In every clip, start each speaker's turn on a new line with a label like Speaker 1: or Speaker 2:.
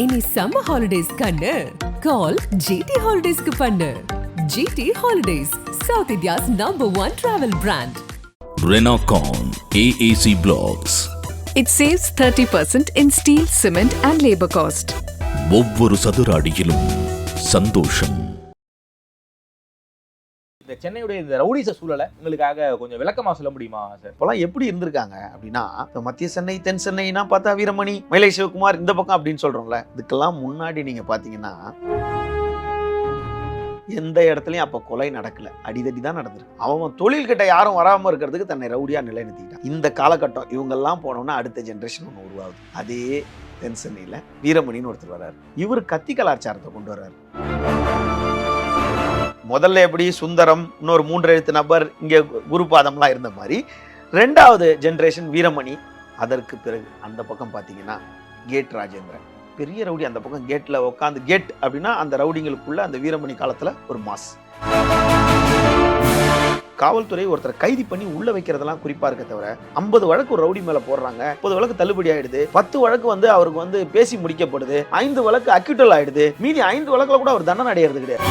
Speaker 1: இனி summer holidays கண்ணு. கால் GT ஹாலிடேஸ்க்கு பண்ணு. GT holidays south India's number one travel brand
Speaker 2: Renocon AAC Blocks.
Speaker 3: It saves 30% in steel, cement, and labor cost.
Speaker 2: ஒவ்வொரு சதுர அடியிலும் சந்தோஷம்.
Speaker 4: இந்த சென்னையுடைய இந்த ரவுடிச சூழலை உங்களுக்காக கொஞ்சம் விளக்கமா சொல்ல முடியுமா சார்?
Speaker 5: இப்போலாம் எப்படி இருந்திருக்காங்க அப்படின்னா இப்போ மத்திய சென்னை தென் சென்னைனா பார்த்தா வீரமணி மயிலை சிவகுமார் இந்த பக்கம் அப்படின்னு சொல்றோம்ல. இதுக்கெல்லாம் முன்னாடி நீங்க பாத்தீங்கன்னா எந்த இடத்துலையும் அப்போ கொலை நடக்கல. அடிதடி தான் நடந்திருக்கு. அவன் தொழில்கிட்ட யாரும் வராமல் இருக்கிறதுக்கு தன்னை ரவுடியாக நிலைநிறுத்திக்கிட்டான் இந்த காலகட்டம் இவங்கெல்லாம் போனோம்னா அடுத்த ஜென்ரேஷன் ஒன்று உருவாகுது. அதே தென் சென்னையில் வீரமணின்னு ஒருத்தர் வர்றாரு. இவர் கத்தி கலாச்சாரத்தை கொண்டு வர்றாரு. முதல்ல எப்படி சுந்தரம் இன்னொரு மூன்று எழுத்து நபர் இங்கே குருபாதம்லாம் இருந்த மாதிரி ரெண்டாவது ஜென்ரேஷன் வீரமணி அதற்கு பிறகு அந்த பக்கம் பார்த்தீங்கன்னா கேட் ராஜேந்திரன். பெரிய ரவுடி அந்த பக்கம் கேட்டில் உட்காந்து கேட் அப்படின்னா அந்த ரவுடிங்களுக்குள்ள அந்த வீரமணி காலத்தில் ஒரு மாஸ். காவல்துறை ஒருத்தர் கைது பண்ணி உள்ள வைக்கிறதெல்லாம் குறிப்பா இருக்க தவிர ஐம்பது வழக்கு ஒரு ரவுடி மேல போடுறாங்க. முப்பது வழக்கு தள்ளுபடி ஆயிடுது. பத்து வழக்கு வந்து அவருக்கு வந்து பேசி முடிக்கப்படுது. ஐந்து வழக்கு அக்யூட்டல் ஆயிடுது. மீதி ஐந்து வழக்குல கூட அவர் தண்டனை அடையிறது கிடையாது.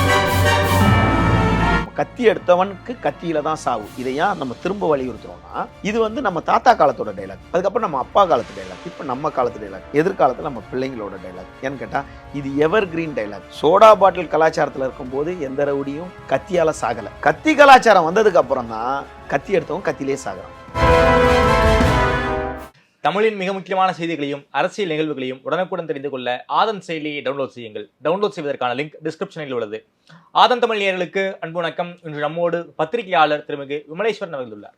Speaker 5: கத்தி எடுத்தவனுக்கு கத்தியில தான் சாவு. இதை ஏன் நம்ம திரும்ப வலியுறுத்துறோம்னா இது வந்து நம்ம தாத்தா காலத்தோட டைலாக் அதுக்கப்புறம் நம்ம அப்பா காலத்து டைலாக் இப்போ நம்ம காலத்து டைலாக் எதிர்காலத்தில் நம்ம பிள்ளைங்களோட டைலாக் ஏன்னு கேட்டால் இது evergreen dialogue soda bottle கலாச்சாரத்தில் இருக்கும்போது எந்த ரவுடியும் கத்தியால் சாகலை. கத்தி கலாச்சாரம் வந்ததுக்கு அப்புறம் தான் கத்தி எடுத்தவன் கத்திலே சாகுறான்.
Speaker 4: தமிழின் மிக முக்கியமான செய்திகளையும் அரசியல் நிகழ்வுகளையும் உடனுக்குடன் தெரிந்து கொள்ள ஆதன் செயலியை டவுன்லோட் செய்யுங்கள். டவுன்லோட் செய்வதற்கான லிங்க் டிஸ்கிரிப்ஷனில் உள்ளது. ஆதன் தமிழ் நேர்களுக்கு அன்பு வணக்கம். இன்று நம்மோடு பத்திரிகையாளர் திருமிகு விமலேஸ்வரன் அவர்கள் உள்ளார்.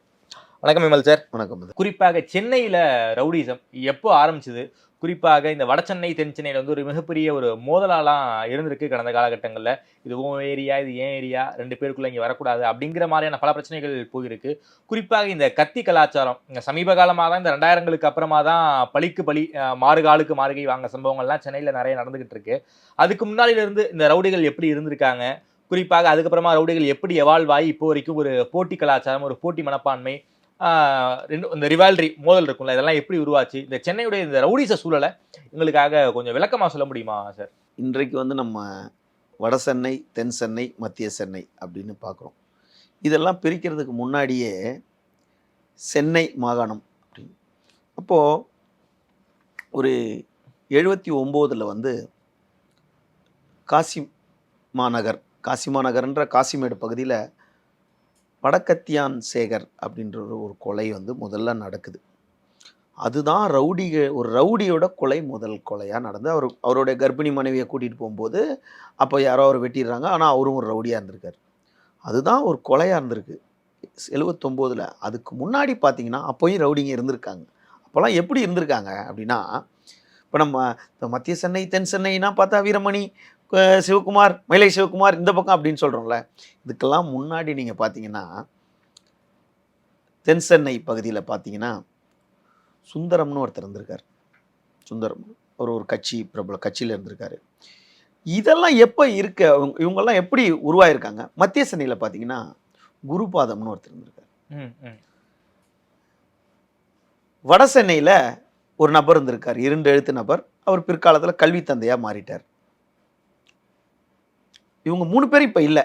Speaker 4: வணக்கம் விமல் சார்.
Speaker 5: வணக்கம்
Speaker 4: குறிப்பாக சென்னையில ரவுடிசம் எப்போ ஆரம்பிச்சது? குறிப்பாக இந்த வடசென்னை தென் சென்னையில வந்து ஒரு மிகப்பெரிய ஒரு மோதலாலாம் இருந்திருக்கு கடந்த காலகட்டங்களில். இது உன் ஏரியா இது ஏன் ஏரியா ரெண்டு பேருக்குள்ள இங்கே வரக்கூடாது அப்படிங்கிற மாதிரியான பல பிரச்சனைகள் போயிருக்கு. குறிப்பாக இந்த கத்தி கலாச்சாரம் இங்க சமீப காலமாக தான் இந்த ரெண்டாயிரங்களுக்கு அப்புறமா தான் பழிக்கு பழி மாறுகாலுக்கு மாறுகை வாங்க சம்பவங்கள்லாம் சென்னையில் நிறைய நடந்துகிட்டு இருக்கு. அதுக்கு முன்னாடியில இருந்து இந்த ரவுடிகள் எப்படி இருந்திருக்காங்க? குறிப்பாக அதுக்கப்புறமா ரவுடிகள் எப்படி எவால்வ் ஆகி இப்போ வரைக்கும் ஒரு போட்டி கலாச்சாரம் ஒரு போட்டி மனப்பான்மை ரெண்டு இந்த ரிவால்ரி மோதல் இருக்கும்ல இதெல்லாம் எப்படி உருவாச்சு? இந்த சென்னையுடைய இந்த ரவுடிச சூழலை எங்களுக்காக கொஞ்சம் விளக்கமாக சொல்ல முடியுமா சார்
Speaker 5: இன்றைக்கு வந்து நம்ம வட சென்னை தென் சென்னை மத்திய சென்னை அப்படின்னு பார்க்குறோம். இதெல்லாம் பிரிக்கிறதுக்கு முன்னாடியே சென்னை மாகாணம் அப்படின்னு. அப்போது ஒரு எழுபத்தி ஒம்போதில் வந்து காசி மாநகர் காசி மாநகர்ன்ற காசிமேடு பகுதியில் வடக்கத்தியான் சேகர் அப்படின்ற ஒரு ஒரு கொலை வந்து முதல்ல நடக்குது. அதுதான் ரவுடிக ஒரு ரவுடியோட கொலை முதல் கொலையாக நடந்து அவர் அவருடைய கர்ப்பிணி மனைவியை கூட்டிகிட்டு போகும்போது அப்போ யாரோ அவர் வெட்டிடுறாங்க. ஆனால் அவரும் ஒரு ரவுடியாக இருந்திருக்காரு. அதுதான் ஒரு கொலையாக இருந்திருக்கு. எழுவத்தொம்போதில். அதுக்கு முன்னாடி பார்த்தீங்கன்னா அப்போயும் ரவுடிங்க இருந்திருக்காங்க. அப்போல்லாம் எப்படி இருந்திருக்காங்க அப்படின்னா இப்போ நம்ம மத்திய சென்னை தென் சென்னைனா பார்த்தா வீரமணி சிவகுமார் மயிலை சிவகுமார் இந்த பக்கம் அப்படின்னு சொல்கிறோம்ல இதுக்கெல்லாம் முன்னாடி நீங்கள் பார்த்தீங்கன்னா தென் சென்னை பகுதியில் பார்த்தீங்கன்னா சுந்தரம்னு ஒருத்தர் இருந்திருக்கார். சுந்தரம். அவர் ஒரு கட்சி பிரபல கட்சியில் இருந்திருக்காரு. இதெல்லாம் எப்போ இருக்க? இவங்க- இவங்கெல்லாம் எப்படி உருவாயிருக்காங்க? மத்திய சென்னையில் பார்த்தீங்கன்னா குருபாதம்னு ஒருத்தர் இருந்திருக்காரு. வட சென்னையில் ஒரு நபர் இருந்திருக்கார். இரண்டு எழுத்து நபர். அவர் பிற்காலத்தில் கல்வி தந்தையாக மாறிட்டார். இவங்க மூணு பேரும் இப்போ இல்லை.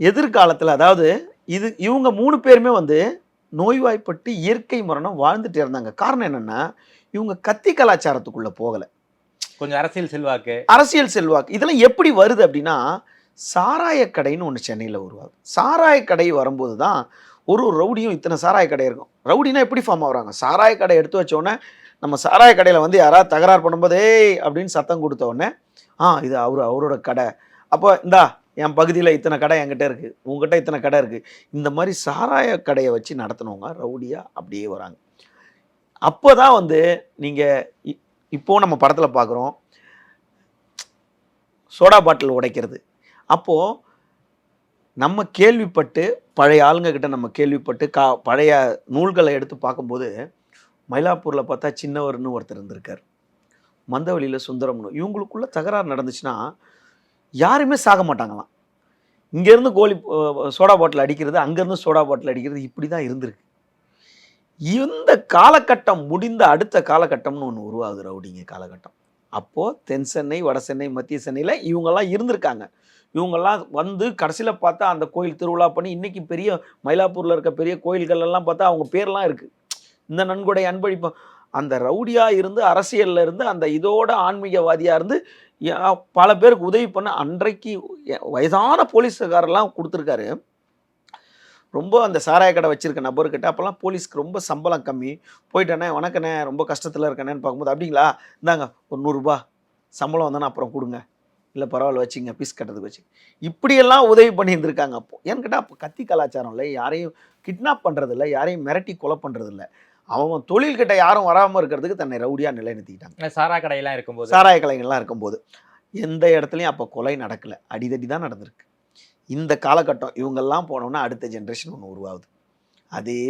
Speaker 5: எதிர்காலத்தில் அதாவது இது இவங்க மூணு பேருமே வந்து நோய்வாய்ப்பட்டு இயற்கை மரணம் வாழ்ந்துட்டே இருந்தாங்க. காரணம் என்னன்னா இவங்க கத்தி கலாச்சாரத்துக்குள்ள போகலை.
Speaker 4: கொஞ்சம் அரசியல் செல்வாக்கு.
Speaker 5: அரசியல் செல்வாக்கு. இதெல்லாம் எப்படி வருது அப்படின்னா சாராய கடைன்னு ஒன்று சென்னையில் உருவாகுது. சாராய கடை வரும்போது தான் ஒரு ஒரு ரவுடியும் இத்தனை சாராய கடை இருக்கும். ரவுடினா எப்படி ஃபார்ம் ஆகுறாங்க? சாராய கடை எடுத்து வச்ச உடனே நம்ம சாராய கடையில் வந்து யாராவது தகராறு பண்ணும்போது ஏய்! அப்படின்னு சத்தம் கொடுத்த உடனே ஆ இது அவர் அவரோட கடை. அப்போ இந்தா என் பகுதியில் இத்தனை கடை என்கிட்ட இருக்குது உங்ககிட்ட இத்தனை கடை இருக்குது இந்த மாதிரி சாராய கடையை வச்சு நடத்தினவங்க ரவுடியாக அப்படியே வராங்க. அப்போ தான் வந்து நீங்கள் இப்போ நம்ம படத்தில் பார்க்குறோம் சோடா பாட்டில் உடைக்கிறது. அப்போது நம்ம கேள்விப்பட்டு பழைய ஆளுங்கக்கிட்ட நம்ம கேள்விப்பட்டு கா பழைய நூல்களை எடுத்து பார்க்கும்போது மயிலாப்பூரில் பார்த்தா சின்னவர்னு ஒருத்தர் இருந்திருக்கார். மந்தவெளியில் சுந்தரம்னு. இவங்களுக்குள்ள தகராறு நடந்துச்சுன்னா யாருமே சாக மாட்டாங்களாம். இங்கேருந்து கோழி சோடா பாட்டில் அடிக்கிறது அங்கேருந்து சோடா பாட்டில் அடிக்கிறது இப்படி தான் இருந்திருக்கு. இந்த காலகட்டம் முடிந்த அடுத்த காலகட்டம்னு ஒன்று உருவாகுது ரவுடிங்க காலகட்டம். அப்போது தென் சென்னை வட சென்னை மத்திய சென்னையில் இவங்கெல்லாம் இருந்திருக்காங்க. இவங்கெல்லாம் வந்து கடைசியில் பார்த்தா அந்த கோயில் திருவிழா பண்ணி இன்றைக்கி பெரிய மயிலாப்பூரில் இருக்க பெரிய கோயில்கள் எல்லாம் பார்த்தா அவங்க பேர்லாம் இருக்குது இந்த நன்கொடை அன்பளிப்பு. அந்த ரவுடியாக இருந்து அரசியலில் இருந்து அந்த இதோட ஆன்மீகவாதியாக இருந்து பல பேருக்கு உதவி பண்ண அன்றைக்கு வயதான போலீஸுக்காரெல்லாம் கொடுத்துருக்காரு. ரொம்ப அந்த சாராய கடை வச்சிருக்க நபர்கிட்ட அப்போல்லாம் போலீஸ்க்கு ரொம்ப சம்பளம் கம்மி. போயிட்டேனே வணக்கண்ணே ரொம்ப கஷ்டத்தில் இருக்கேனேன்னு பார்க்கும்போது அப்படிங்களா? இந்தாங்க ஒரு நூறுரூபா சம்பளம் வந்தானே அப்புறம் கொடுங்க. இல்லை பரவாயில்ல வச்சுங்க பீஸ் கட்டுறதுக்கு வச்சு. இப்படியெல்லாம் உதவி பண்ணியிருந்திருக்காங்க அப்போ. ஏன்னு கேட்டால் அப்போ கத்தி கலாச்சாரம் இல்லை. யாரையும் கிட்னாப் பண்ணுறதில்ல யாரையும் மிரட்டி கொலை பண்ணுறது அவன் தொழில்கிட்ட யாரும் வராமல் இருக்கிறதுக்கு தன்னை ரவுடியாக நிலைநிறுத்திக்கிட்டாங்க.
Speaker 4: சாரா கடையெல்லாம் இருக்கும்போது.
Speaker 5: சாராய கலைஞர்லாம் இருக்கும்போது எந்த இடத்துலையும் அப்போ கொலை நடக்கலை. அடிதடி தான் நடந்திருக்கு. இந்த காலகட்டம் இவங்கெல்லாம் போனோன்னா அடுத்த ஜென்ரேஷன் ஒன்று உருவாகுது. அதே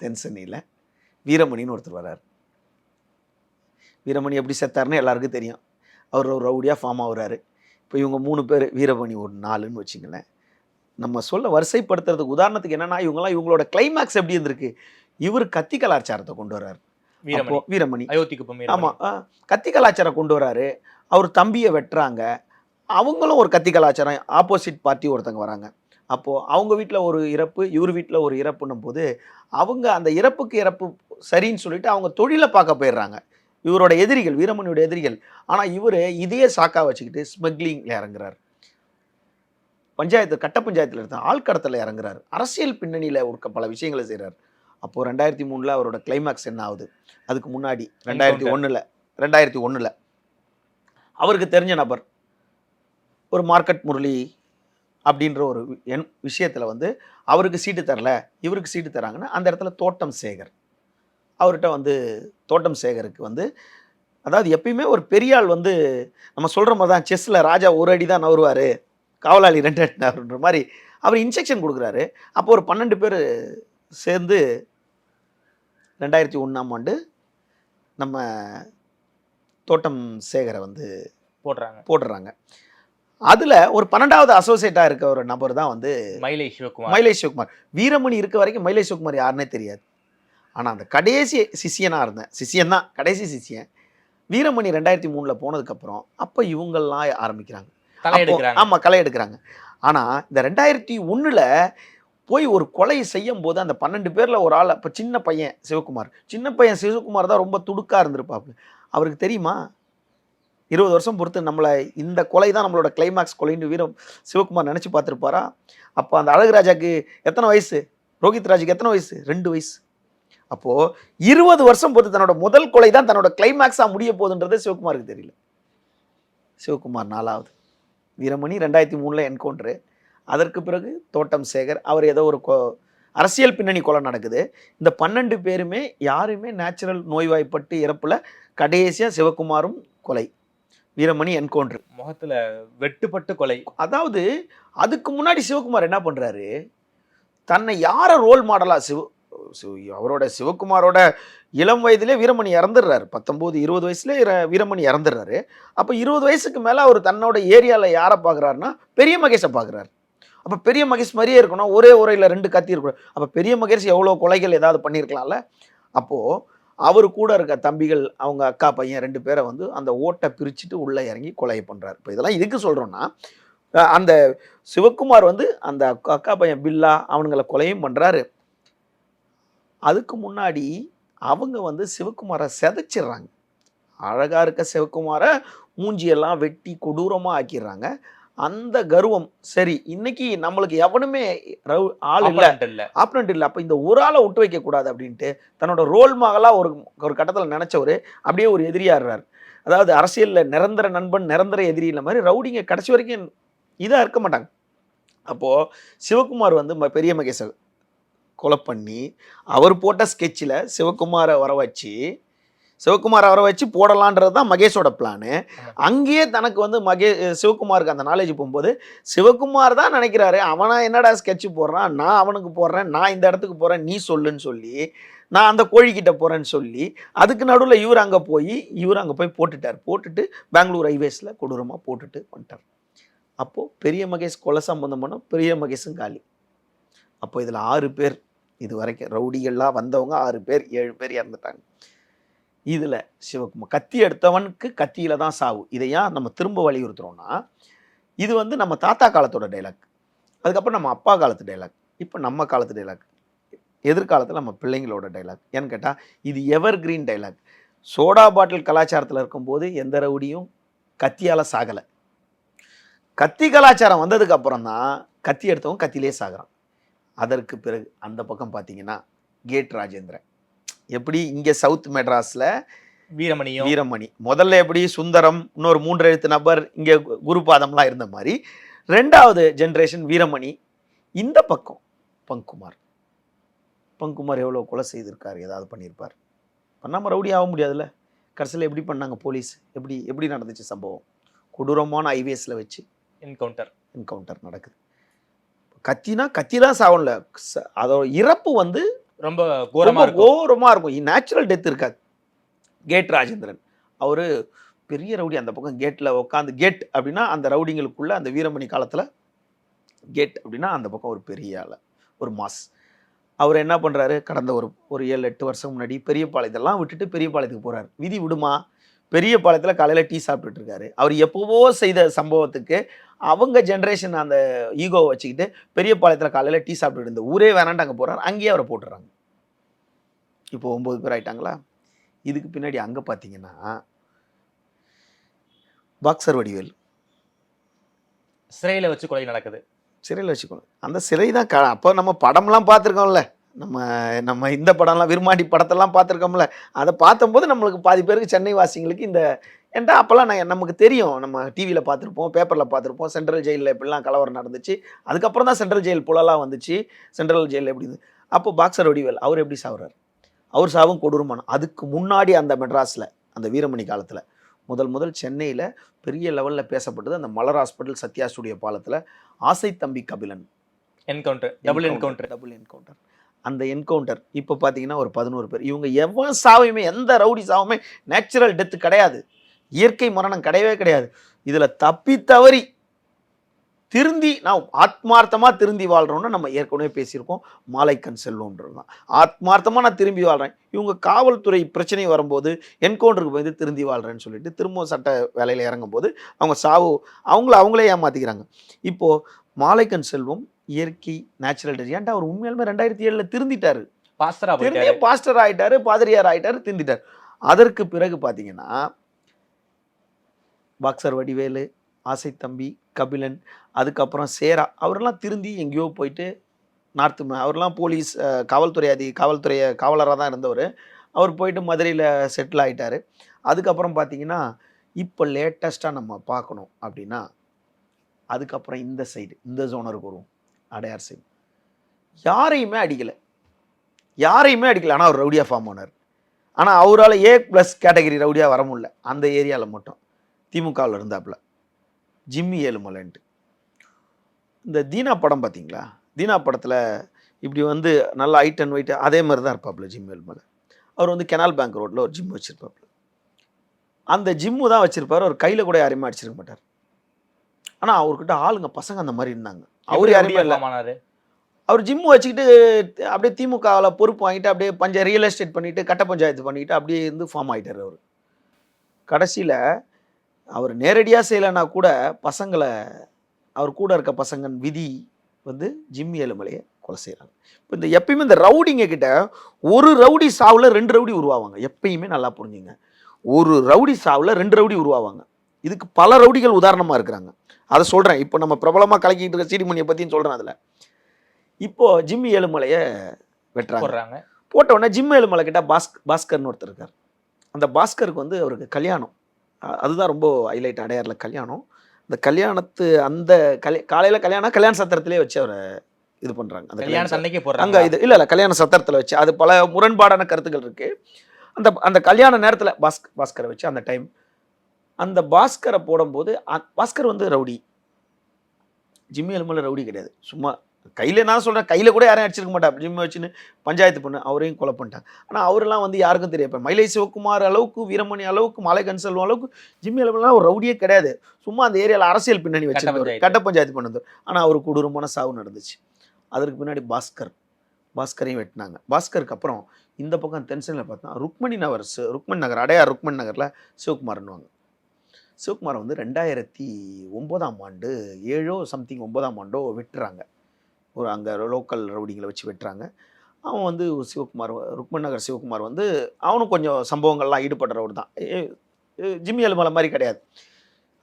Speaker 5: தென் சென்னையில் வீரமணின்னு ஒருத்தர் வர்றார் வீரமணி எப்படி செத்தாருன்னு எல்லாருக்கும் தெரியும். அவர் ஒரு ரவுடியாக ஃபார்ம் ஆகுறாரு. இப்போ இவங்க மூணு பேர் வீரமணி ஒரு நாலுன்னு வச்சுங்களேன். நம்ம சொல்ல வரிசைப்படுத்துறதுக்கு உதாரணத்துக்கு என்னன்னா இவங்கெல்லாம் இவங்களோட கிளைமேக்ஸ் எப்படி இருந்திருக்கு? இவர் கத்தி கலாச்சாரத்தை கொண்டு வர்றாரு.
Speaker 4: வீரமணி. அயோத்திக்கு
Speaker 5: ஆமாம் கத்தி கலாச்சாரம் கொண்டு வராரு அவர் தம்பியை வெட்டுறாங்க. அவங்களும் ஒரு கத்தி கலாச்சாரம் ஆப்போசிட் பார்ட்டி ஒருத்தங்க வராங்க. அப்போது அவங்க வீட்டில் ஒரு இறப்பு இவர் வீட்டில் ஒரு இறப்புன்னும் போது அவங்க அந்த இறப்புக்கு இறப்பு சரின்னு சொல்லிட்டு அவங்க தொழிலை பார்க்க போயிடுறாங்க. இவரோட எதிரிகள் வீரமணியோட எதிரிகள். ஆனால் இவர் இதையே சாக்கா வச்சுக்கிட்டு ஸ்மக்லிங்கில் இறங்குறாரு. பஞ்சாயத்து கட்ட பஞ்சாயத்தில் இருந்த ஆள்கடத்தில் இறங்குறாரு. அரசியல் பின்னணியில் ஒரு பல விஷயங்களை செய்கிறார் அப்போது ரெண்டாயிரத்தி மூணில் அவரோட கிளைமேக்ஸ் என்ன ஆகுது? அதுக்கு முன்னாடி ரெண்டாயிரத்தி ஒன்றில் ரெண்டாயிரத்தி ஒன்றில் அவருக்கு தெரிஞ்ச நபர் ஒரு மார்க்கெட் முரளி அப்படின்ற ஒரு என் விஷயத்தில் வந்து அவருக்கு சீட்டு தரல. இவருக்கு சீட்டு தராங்கன்னா அந்த இடத்துல தோட்டம் சேகர். அவர்கிட்ட வந்து தோட்டம் சேகருக்கு வந்து அதாவது எப்பயுமே ஒரு பெரிய ஆள் வந்து நம்ம சொல்கிற மாதிரி தான் செஸ்ஸில் ராஜா ஒரு அடி தான் நவருவார் காவலாளி ரெண்டு அடி நவருன்ற மாதிரி அவர் இன்ஸ்ட்ரக்ஷன் கொடுக்குறாரு. அப்போ ஒரு பன்னெண்டு பேர் சேர்ந்து ரெண்டாயிரத்தி ஒன்றாம் ஆண்டு நம்ம தோட்டம் சேகரை வந்து
Speaker 4: போடுறாங்க.
Speaker 5: போடுறாங்க. அதில் ஒரு பன்னெண்டாவது அசோசியேட்டாக இருக்க ஒரு நபர் தான் வந்து
Speaker 4: மயிலை சிவகுமார்.
Speaker 5: மயிலை சிவகுமார். வீரமணி இருக்க வரைக்கும் மயிலை சிவகுமார் யாருன்னே தெரியாது. ஆனால் அந்த கடைசி சிஷியனாக இருந்தேன். சிஷியன் தான் கடைசி சிஷியன். வீரமணி ரெண்டாயிரத்தி மூணில் போனதுக்கப்புறம் அப்போ இவங்கெல்லாம் ஆரம்பிக்கிறாங்க. ஆமாம் களை எடுக்கிறாங்க ஆனால் இந்த ரெண்டாயிரத்தி ஒன்றில் போய் ஒரு கொலை செய்யும் போது அந்த பன்னெண்டு பேரில் ஒரு ஆள் இப்போ சின்ன பையன் சிவகுமார். சின்ன பையன் சிவகுமார் தான் ரொம்ப துடுக்காக இருந்திருப்பாப்பு அவருக்கு தெரியுமா? இருபது வருஷம் பொறுத்து நம்மளை இந்த கொலை தான் நம்மளோட கிளைமேக்ஸ் கொலைன்னு வீரம் சிவகுமார் நினச்சி பார்த்துருப்பாரா? அப்போ அந்த அழகுராஜாக்கு எத்தனை வயசு? ரோஹித் ராஜுக்கு எத்தனை வயசு? ரெண்டு வயசு. அப்போது இருபது வருஷம் பொறுத்து தன்னோட முதல் கொலை தான் தன்னோட கிளைமேக்ஸாக முடிய போகுதுன்றது சிவகுமாருக்கு தெரியல. சிவகுமார் நாலாவது. வீரமணி ரெண்டாயிரத்தி மூணில் என்கவுண்ட்ரு அதற்கு பிறகு தோட்டம் சேகர் அவர் ஏதோ ஒரு கொ அரசியல் பின்னணி கொலை நடக்குது. இந்த பன்னெண்டு பேருமே யாருமே நேச்சுரல் நோய்வாய்ப்பட்டு இறப்பில் கடைசியாக சிவகுமாரும் கொலை. வீரமணி என்கவுண்டர்
Speaker 4: முகத்துல வெட்டுப்பட்டு கொலை.
Speaker 5: அதாவது அதுக்கு முன்னாடி சிவகுமார் என்ன பண்ணுறாரு தன்னை யாரை ரோல் மாடலாக சிவ அவரோட சிவகுமாரோட இளம் வயதிலே வீரமணி இறந்துடுறாரு. பத்தொம்போது இருபது வயசுல இர- வீரமணி இறந்துடுறாரு. அப்போ இருபது வயசுக்கு மேலே அவர் தன்னோட ஏரியாவில் யாரை பார்க்குறாருன்னா பெரிய மகேஷை பார்க்குறாரு அப்போ பெரிய மகேஷ் மாதிரியே இருக்கணும் ஒரே உரையில் ரெண்டு கத்தி இருக்கணும். அப்போ பெரிய மகேஷ் எவ்வளோ கொலைகள் ஏதாவது பண்ணியிருக்கலாம்ல அப்போது அவர் கூட இருக்க தம்பிகள் அவங்க அக்கா பையன் ரெண்டு பேரை வந்து அந்த ஓட்டை பிரிச்சுட்டு உள்ளே இறங்கி கொலையை பண்ணுறாரு இப்போ இதெல்லாம் இதுக்கு சொல்கிறோன்னா அந்த சிவக்குமார் வந்து அந்த அக்கா பையன் பில்லா அவனுங்களை கொலையும் பண்ணுறாரு அதுக்கு முன்னாடி அவங்க வந்து சிவக்குமாரை செதைச்சிடுறாங்க. அழகாக இருக்க சிவக்குமாரை மூஞ்சியெல்லாம் வெட்டி கொடூரமாக ஆக்கிடுறாங்க. அந்த கர்வம் சரி இன்னைக்கு நம்மளுக்கு எவனுமே ரவு- ஆள் இல்லை.
Speaker 4: இல்ல.
Speaker 5: ஆப்னண்ட் இல்லை. அப்போ இந்த ஒரு ஆளை விட்டு வைக்கக்கூடாது அப்படின்ட்டு தன்னோட ரோல் மகளாக ஒரு ஒரு கட்டத்தில் நினச்சவர் அப்படியே ஒரு எதிரியாடுறார் அதாவது அரசியலில் நிரந்தர நண்பன் நிரந்தர எதிரி இல்லை மாதிரி ரவுடிங்க கடைசி வரைக்கும் இதாக இருக்க மாட்டாங்க. அப்போது சிவகுமார் வந்து பெரிய மகேஷை கொலை பண்ணி அவர் போட்ட ஸ்கெட்சில் சிவகுமாரை வர வச்சு சிவகுமாரை வர வச்சு போடலான்றது தான் மகேஷோட பிளானு அங்கேயே தனக்கு வந்து மகே சிவகுமாருக்கு அந்த நாலேஜ் போகும்போது சிவகுமார் தான் நினைக்கிறாரு அவனா என்னடா ஸ்கெட்ச் போடுறான் நான் அவனுக்கு போடுறேன் நான் இந்த இடத்துக்கு போகிறேன் நீ சொல்லுன்னு சொல்லி நான் அந்த கோழிக்கிட்ட போகிறேன்னு சொல்லி அதுக்கு நடுவில் இவர் அங்கே போய் இவர் அங்கே போய் போட்டுட்டார். போட்டுட்டு பெங்களூர் ஹைவேஸில் கொடூரமாக போட்டுட்டு வந்துட்டார். அப்போது பெரிய மகேஷ் கொலை சம்பந்தம் பண்ண பெரிய மகேஷும் காலி. அப்போ இதில் ஆறு பேர் இது வரைக்கும் ரவுடிகள்லாம் வந்தவங்க ஆறு பேர் ஏழு பேர் இறந்துட்டாங்க. இதில் சிவகுமார் கத்தி எடுத்தவனுக்கு கத்தியில் தான் சாவு. இதை ஏன் நம்ம திரும்ப வலியுறுத்துகிறோன்னா இது வந்து நம்ம தாத்தா காலத்தோட டைலாக் அதுக்கப்புறம் நம்ம அப்பா காலத்து டைலாக் இப்போ நம்ம காலத்து டைலாக் எதிர்காலத்தில் நம்ம பிள்ளைங்களோட டைலாக் ஏன்னு கேட்டால் இது evergreen dialogue soda bottle கலாச்சாரத்தில் இருக்கும்போது எந்த ரவுடியும் கத்தியால் சாகலை. கத்தி கலாச்சாரம் வந்ததுக்கு அப்புறம் தான் கத்தி எடுத்தவன் கத்திலே சாகுறான். அதற்கு பிறகு அந்த பக்கம் பார்த்தீங்கன்னா கேட் ராஜேந்திரன். எப்படி இங்கே சவுத் மெட்ராஸில்
Speaker 4: வீரமணியும்
Speaker 5: வீரமணி. முதல்ல எப்படி சுந்தரம் இன்னொரு மூன்று எழுத்து நபர் இங்கே குருபாதம்லாம் இருந்த மாதிரி. ரெண்டாவது ஜென்ரேஷன் வீரமணி. இந்த பக்கம் பங்குமார். பங்குமார் எவ்வளோ கொலை செய்திருக்கார் ஏதாவது பண்ணியிருப்பார் பண்ணாமல் ரவுடி ஆக முடியாதுல்ல. கடைசியில் எப்படி பண்ணாங்க போலீஸ்? எப்படி எப்படி நடந்துச்சு சம்பவம்? கொடூரமான ஹைவேஸில் வச்சு
Speaker 4: என்கவுண்டர்
Speaker 5: என்கவுண்டர் நடக்குது. கத்தினா கத்தி தான் சாவம்ல. ச- அதோட இறப்பு வந்து
Speaker 4: ரொம்ப கோரமா
Speaker 5: ரொம்ப
Speaker 4: இருக்கும்.
Speaker 5: கோரமாக இருக்கும். நேச்சுரல் டெத் இருக்காது. கேட் ராஜேந்திரன். அவர் பெரிய ரவுடி. அந்த பக்கம் கேட்டில் உட்காந்து கேட் அப்படின்னா அந்த ரவுடிங்களுக்குள்ள அந்த வீரமணி காலத்தில் கேட் அப்படின்னா அந்த பக்கம் ஒரு பெரிய ஆள் ஒரு மாஸ். அவர் என்ன பண்ணுறாரு கடந்த ஒரு ஒரு ஏழு எட்டு வருஷம் முன்னாடி பெரிய பாளையத்தெல்லாம் விட்டுட்டு பெரிய பாளையத்துக்கு போகிறாரு விதி விடுமா? பெரிய பாளையத்தில் காலையில் டீ சாப்பிட்டுட்டு இருக்காரு. அவர் எப்போவோ செய்த சம்பவத்துக்கு அவங்க ஜென்ரேஷன் அந்த ஈகோவை வச்சுக்கிட்டு பெரிய பாளையத்தில் காலையில் டீ சாப்பிட்டுட்டு இருந்த ஊரே வேணான்ட்டு அங்கே போகிறார் அங்கேயே அவரை போட்டுறாங்க இப்போ ஒம்பது பேர் ஆயிட்டாங்களா? இதுக்கு பின்னாடி அங்கே பார்த்தீங்கன்னா பாக்ஸர் வடிவேல்.
Speaker 4: சிறையில வச்சு கொலை நடக்குது.
Speaker 5: சிறையில் வச்சுக்கணும் அந்த சிறை தான் க அப்போ நம்ம படம்லாம் பார்த்துருக்கோம்ல. நம்ம நம்ம இந்த படம்லாம் விரும்மாண்டி படத்தெல்லாம் பார்த்துருக்கோம்ல. அதை பார்த்தம்போது நம்மளுக்கு பாதி பேருக்கு சென்னை வாசிங்களுக்கு இந்த ஏன்டா அப்போல்லாம் நான் நமக்கு தெரியும். நம்ம டிவியில் பார்த்துருப்போம் பேப்பரில் பார்த்துருப்போம் சென்ட்ரல் ஜெயிலில் எப்படிலாம் கலவரம் நடந்துச்சு. அதுக்கப்புறம் தான் சென்ட்ரல் ஜெயில் புலலாம் வந்துச்சு. சென்ட்ரல் ஜெயில் எப்படி அப்போ பாக்ஸர் வடிவேல் அவர் எப்படி சாவுறார்? அவர் சாவும் கொடூரமான. அதுக்கு முன்னாடி அந்த மெட்ராஸில் அந்த வீரமணி காலத்தில் முதல் முதல் சென்னையில் பெரிய லெவலில் பேசப்பட்டது அந்த மலர் ஹாஸ்பிட்டல் சத்யா ஸ்டுடியோ பாலத்தில் ஆசை தம்பி Kabilan.
Speaker 4: Encounter double encounter
Speaker 5: double encounter அந்த என்கவுண்டர் இப்போ பார்த்தீங்கன்னா ஒரு பதினோரு பேர். இவங்க எவன் சாவையுமே எந்த ரவுடி சாவுமே நேச்சுரல் டெத்து கிடையாது. இயற்கை மரணம் கிடையவே கிடையாது. இதில் தப்பி தவறி திருந்தி நான் ஆத்மார்த்தமாக திருந்தி வாழ்கிறோன்னு நம்ம ஏற்கனவே பேசியிருக்கோம். மாலைக்கண் செல்வம்ன்றது தான். ஆத்மார்த்தமாக நான் திரும்பி வாழ்கிறேன் இவங்க காவல்துறை பிரச்சனை வரும்போது என்கவுண்டருக்கு வந்து திருந்தி வாழ்கிறேன்னு சொல்லிட்டு திரும்ப சட்ட வேலையில் இறங்கும் போது அவங்க சாவு அவங்கள அவங்களே ஏமாற்றிக்கிறாங்க இப்போது மாலைக்கண் செல்வம் இயற்கை நேச்சுரல் ஏன்டா அவர் உண்மையாலுமே ரெண்டாயிரத்தி ஏழில் திருந்திட்டாரு?
Speaker 4: பாஸ்டரா போயிட்டாரு.
Speaker 5: பாஸ்டர் ஆயிட்டாரு பாதிரியார் ஆயிட்டாரு திருந்திட்டார். அதற்கு பிறகு பார்த்தீங்கன்னா பாக்ஸர் வடிவேலு ஆசை தம்பி கபிலன் அதுக்கப்புறம் சேரா அவரெல்லாம் திருந்தி எங்கேயோ போயிட்டு நார்த்து அவரெல்லாம் போலீஸ் காவல்துறை அதி காவல்துறை காவலராக தான் இருந்தவர். அவர் போயிட்டு மதுரையில் செட்டில் ஆகிட்டார் அதுக்கப்புறம் பார்த்தீங்கன்னா இப்போ லேட்டஸ்ட்டாக நம்ம பார்க்கணும் அப்படின்னா அதுக்கப்புறம் இந்த சைடு இந்த ஜோனருக்கு வருவோம் அடையார் சைடு யாரையுமே அடிக்கலை. யாரையுமே அடிக்கலை. ஆனால் அவர் ரவுடியாக ஃபார்ம் ஆனார் ஆனால் அவரால் ஏ ப்ளஸ் கேட்டகரி ரவுடியாக வர முடியல. அந்த ஏரியாவில் மட்டும். திமுகவில் இருந்தாப்புல ஜிம்மி ஏழுமலைன்ட்டு. இந்த தீனா படம் பார்த்தீங்களா தீனா படத்தில் இப்படி வந்து நல்ல ஹைட் அண்ட் வெயிட் அதே மாதிரி தான் இருப்பாப்புல ஜிம் ஏழுமலை. அவர் வந்து கெனால் பேங்க் ரோட்டில் ஒரு ஜிம் வச்சுருப்பாப்புல அந்த ஜிம்மு தான் வச்சுருப்பார். அவர் கையில் கூட யாரையுமே அடிச்சிருக்க மாட்டார். ஆனால் அவர்கிட்ட ஆளுங்க பசங்க அந்த மாதிரி இருந்தாங்க. அவர் யாருமே இல்லை. அவர் ஜிம் வச்சுக்கிட்டு அப்படியே திமுகவில் பொறுப்பு வாங்கிட்டு அப்படியே பஞ்ச ரியல் எஸ்டேட் பண்ணிட்டு கட்ட பஞ்சாயத்து பண்ணிட்டு அப்படியே இருந்து ஃபார்ம் ஆயிட்டார் அவர். கடைசியில் அவர் நேரடியாக செய்யலைன்னா கூட பசங்களை அவர் கூட இருக்க பசங்கன் விதி வந்து ஜிம் ஏழுமலையை கொலை செய்கிறாங்க இப்போ இந்த எப்பயுமே இந்த ரவுடிங்க கிட்ட ஒரு ரவுடி சாவில் ரெண்டு ரவுடி உருவாவாங்க. எப்பயுமே நல்லா புரிஞ்சுங்க. ஒரு ரவுடி சாவில் ரெண்டு ரவுடி உருவாவாங்க. இதுக்கு பல ரவுடிகள் உதாரணமாக இருக்கிறாங்க. அதை சொல்கிறேன் இப்போ நம்ம பிரபலமாக கலக்கிட்டு இருக்க சீடிமணியை பற்றியும் சொல்கிறேன் அதில். இப்போ ஜிம்மி ஏழுமலையை வெட்டுறாங்க.
Speaker 4: போடுறாங்க.
Speaker 5: போட்ட உடனே ஜிம் ஏழுமலை கிட்ட பாஸ்க் பாஸ்கர்னு ஒருத்தர் இருக்கார். அந்த பாஸ்கருக்கு வந்து அவருக்கு கல்யாணம். அதுதான் ரொம்ப ஹைலைட் அடையாரில் கல்யாணம். அந்த கல்யாணத்து அந்த கல்ய காலையில் கல்யாணம் கல்யாண சத்திரத்திலே வச்சு அவரை இது பண்ணுறாங்க அந்த
Speaker 4: கல்யாண
Speaker 5: கல்யாண
Speaker 4: தன்னைக்கே
Speaker 5: அங்கே இது இல்லை இல்லை கல்யாண சத்திரத்தில் வச்சு அது பல முரண்பாடான கருத்துக்கள் இருக்குது அந்த அந்த கல்யாண நேரத்தில் பாஸ்க் பாஸ்கரை வச்சு அந்த டைம் அந்த பாஸ்கரை போடும்போது பாஸ்கர் வந்து ரவுடி. ஜிம்மி எலுமலை ரவுடி கிடையாது. சும்மா கையில் நான் சொல்கிறேன் கையில் கூட யாரையும் அடிச்சிருக்க மாட்டா. ஜிம்மி வச்சுன்னு பஞ்சாயத்து பண்ணு அவரையும் கொலை பண்ணிட்டாங்க ஆனால் அவரெல்லாம் வந்து யாருக்கும் தெரியாது இப்போ மயிலை சிவகுமார் அளவுக்கு வீரமணி அளவுக்கு மாலை கன்சல்வம் அளவுக்கு ஜிம்மி எலுமலாம் ஒரு ரவுடியே கிடையாது. சும்மா அந்த ஏரியாவில் அரசியல் பின்னணி வச்சிருந்தவர்.
Speaker 4: பஞ்சாயத்து.
Speaker 5: கட்ட பஞ்சாயத்து பண்ணது ஆனால் அவர் கொடூரமான சாவு நடந்துச்சு. அதற்கு பின்னாடி பாஸ்கர். பாஸ்கரையும் வெட்டினாங்க. பாஸ்கருக்கு அப்புறம் இந்த பக்கம் தென்சென்னையில் பார்த்தா ருக்மணி நகர் ருக்மணி நகர் அடையார் ருக்மணி நகரில் சிவகுமார்னுவாங்க சிவகுமார் வந்து ரெண்டாயிரத்தி ஒம்போதாம் ஆண்டு ஏழோ சம்திங் ஒன்பதாம் ஆண்டோ வெட்டுறாங்க. ஒரு அங்கே லோக்கல் ரவுடிங்களை வச்சு வெட்டுறாங்க. அவன் வந்து சிவகுமார் ருக்மன் நகர் சிவகுமார் வந்து அவனும் கொஞ்சம் சம்பவங்கள்லாம் ஈடுபடுறவர் தான். ஏ- ஜிம்மி அலுமலை மாதிரி கிடையாது.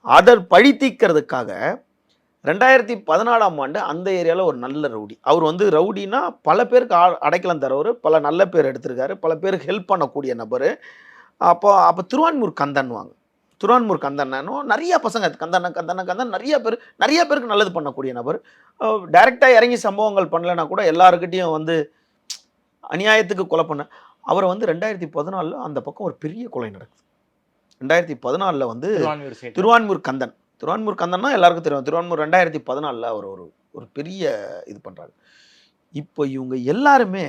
Speaker 5: அதர் பழி தீக்கிறதுக்காக ரெண்டாயிரத்தி பதினாலாம் ஆண்டு அந்த ஏரியாவில் ஒரு நல்ல ரவுடி. அவர் வந்து ரவுடினா பல பேருக்கு ஆ- அடைக்கலம் தரவர் பல நல்ல பேர் எடுத்திருக்காரு பல பேருக்கு ஹெல்ப் பண்ணக்கூடிய நபர். அப்போ அப்போ திருவான்மூர் கந்தன்வாங்க திருவான்மூர் கந்தனும் நிறைய பசங்க கந்தன கந்தன கந்தன் நிறைய பேர் நிறைய பேருக்கு நல்லது பண்ணக்கூடிய நபர். டைரெக்டாக இறங்கி சம்பவங்கள் பண்ணலைன்னா கூட எல்லாருக்கிட்டையும் வந்து அநியாயத்துக்கு கொலை பண்ண அவரை வந்து ரெண்டாயிரத்தி பதினாலில் அந்த பக்கம் ஒரு பெரிய கொலை நடக்குது. ரெண்டாயிரத்தி பதினாலில் வந்து திருவான்மூர் கந்தன். திருவான்மூர் கந்தன்னா எல்லாருக்கும் தெரியும். திருவான்மூர் ரெண்டாயிரத்தி பதினாலில் அவர் ஒரு ஒரு பெரிய இது பண்ணுறாங்க இப்போ இவங்க எல்லாருமே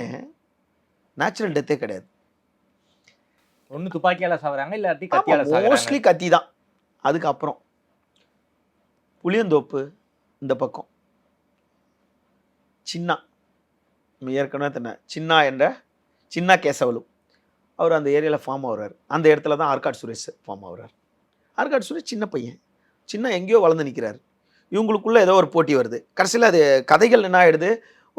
Speaker 5: நேச்சுரல் டெத்தே கிடையாது.
Speaker 4: ஒண்ணு துப்பாக்கியால சாவறாங்க இல்லாட்டி கத்தியால சாகுறாங்க
Speaker 5: மோஸ்ட்லி கத்தி தான் அதுக்கப்புறம் புளியந்தோப்பு இந்த பக்கம். சின்னா ஏற்கனவே தன்ன சின்னா என்ற சின்னா கேசவலு. அவர் அந்த ஏரியாவில் ஃபார்ம் ஆகுறாரு அந்த இடத்துல தான் ஆர்காட் சுரேஷ் ஃபார்ம் ஆகுறாரு ஆர்காட் சுரேஷ் சின்ன பையன். சின்ன எங்கேயோ வளர்ந்து நிற்கிறாரு இவங்களுக்குள்ள ஏதோ ஒரு போட்டி வருது. கடைசியில் அது கதைகள் என்ன ஆயிடுது?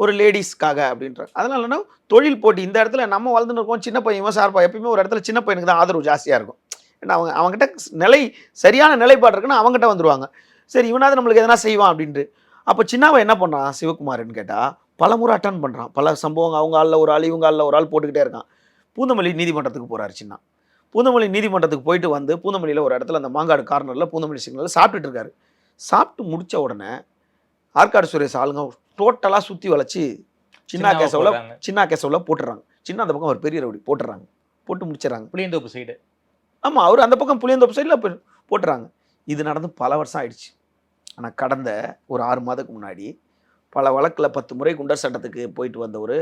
Speaker 5: ஒரு லேடிஸ்க்காக அப்படின்ற அதனால தொழில் போட்டி இந்த இடத்துல நம்ம வளர்ந்துன்னு இருக்கோம் சின்ன பையன் சார்பா எப்பயுமே ஒரு இடத்துல சின்ன பையனுக்கு தான் ஆதரவு ஜாஸ்தியாக இருக்கும். ஏன்னா அவங்க அவங்ககிட்ட நிலை சரியான நிலைப்பாடு இருக்குன்னா அவங்ககிட்ட வந்துருவாங்க. சரி இவனாவது நம்மளுக்கு எதனா செய்வான் அப்படின்ட்டு. அப்போ சின்னவன் என்ன பண்ணுறான் சிவகுமார்னு கேட்டால் பல முறை அட்டன் பண்ணுறான் பல சம்பவம் அவங்க ஆளில் ஒரு ஆள் இவங்க ஆளில் ஒரு ஆள் போட்டுக்கிட்டே இருக்கான். பூந்தமல்லி நீதிமன்றத்துக்கு போகிறாரு சின்ன. பூந்தமல்லி நீதிமன்றத்துக்கு போயிட்டு வந்து பூந்தமல்லியில் ஒரு இடத்துல அந்த மாங்காடு கார்னரில் பூந்தமல்லி சிக்னலில் சாப்பிட்டுட்டு இருக்காரு. சாப்பிட்டு முடிச்ச உடனே ஆற்காடு சுரேஷ் ஆளுங்க டோட்டலாக சுற்றி வளைச்சி சின்ன கேசவில். சின்ன கேசவில் போட்டுறாங்க. சின்ன அந்த பக்கம் ஒரு பெரிய ரவுடி போட்டுறாங்க. போட்டு முடிச்சிடறாங்க.
Speaker 4: புளியந்தோப்பு சைடு
Speaker 5: ஆமாம் அவர் அந்த பக்கம் புளியந்தோப்பு சைடில் போட்டுறாங்க. இது நடந்து பல வருஷம் ஆயிடுச்சு. ஆனால் கடந்த ஒரு ஆறு மாதத்துக்கு முன்னாடி பல வழக்கில் பத்து முறை குண்டர் சட்டத்துக்கு போயிட்டு வந்த ஒரு